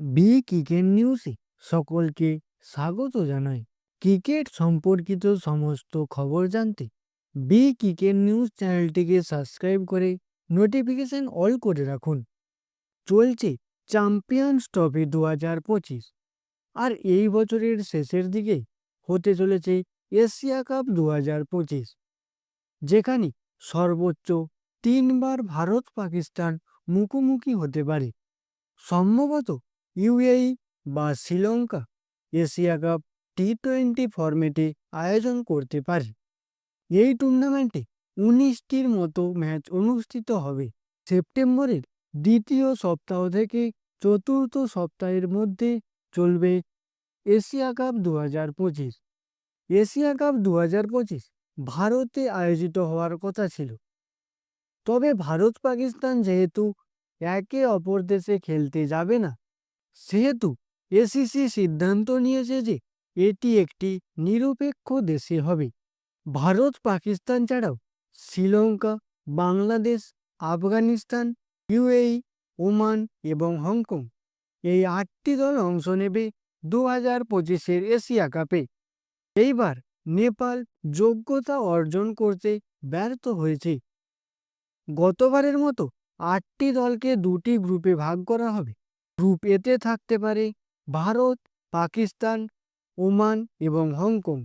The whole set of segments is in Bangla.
বি ক্রিকেট নিউজে সকলকে স্বাগত জানাই। ক্রিকেট সম্পর্কিত সমস্ত খবর জানতে বি ক্রিকেট নিউজ চ্যানেলটিকে সাবস্ক্রাইব করে নোটিফিকেশন অল করে রাখুন। চলছে চ্যাম্পিয়ন্স ট্রফি দু পঁচিশ। আর এই বছরের শেষের দিকে হতে চলেছে এশিয়া কাপ দু পঁচিশ, যেখানে সর্বোচ্চ তিনবার ভারত পাকিস্তান মুখোমুখি হতে পারে। সম্ভবত ইউএই বা Sri Lanka Asia cup T twenty ফরম্যাটে আয়োজন করতে পারে। এই টুর্নামেন্টে উনিশটির মতো ম্যাচ অনুষ্ঠিত হবে সেপ্টেম্বরের দ্বিতীয় সপ্তাহ থেকে চতুর্থ সপ্তাহের মধ্যে চলবে এশিয়া কাপ দু হাজার পঁচিশ। এশিয়া কাপ দু হাজার পঁচিশ ভারতে আয়োজিত হওয়ার কথা ছিল। তবে ভারত পাকিস্তান যেহেতু একে অপর দেশে খেলতে যাবে না সেহেতু এসিসি সিদ্ধান্ত নিয়েছে যে এটি একটি নিরপেক্ষ দেশে হবে। ভারত, পাকিস্তান ছাড়াও শ্রীলঙ্কা, বাংলাদেশ, আফগানিস্তান, ইউএই, ওমান এবং হংকং এই আটটি দল অংশ নেবে দু হাজার পঁচিশের এশিয়া কাপে। এইবার নেপাল যোগ্যতা অর্জন করতে ব্যর্থ হয়েছে। গতবারের মতো আটটি দলকে দুটি গ্রুপে ভাগ করা হবে। গ্রুপ এতে থাকতে পারে ভারত, পাকিস্তান, ওমান এবং হংকং।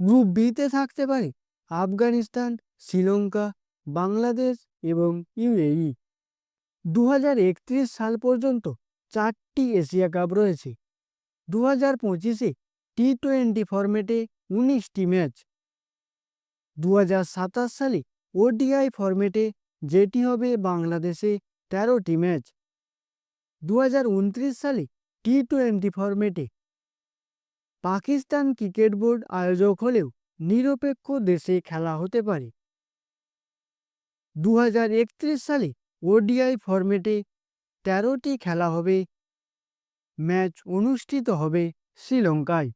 গ্রুপ বিতে থাকতে পারে আফগানিস্তান, শ্রীলঙ্কা, বাংলাদেশ এবং ইউএই। দু হাজার একত্রিশ সাল পর্যন্ত চারটি এশিয়া কাপ রয়েছে। দু হাজার পঁচিশে টি টোয়েন্টি ফরম্যাটে উনিশটি ম্যাচ। দু সালে ওডিআই ফরম্যাটে যেটি হবে বাংলাদেশে তেরোটি ম্যাচ। দু সালে টি টোয়েন্টি ফরম্যাটে পাকিস্তান ক্রিকেট বোর্ড আয়োজক হলেও নিরপেক্ষ দেশে খেলা হতে পারে। দু সালে ওডিআই ফরম্যাটে তেরোটি খেলা হবে, ম্যাচ অনুষ্ঠিত হবে শ্রীলঙ্কায়।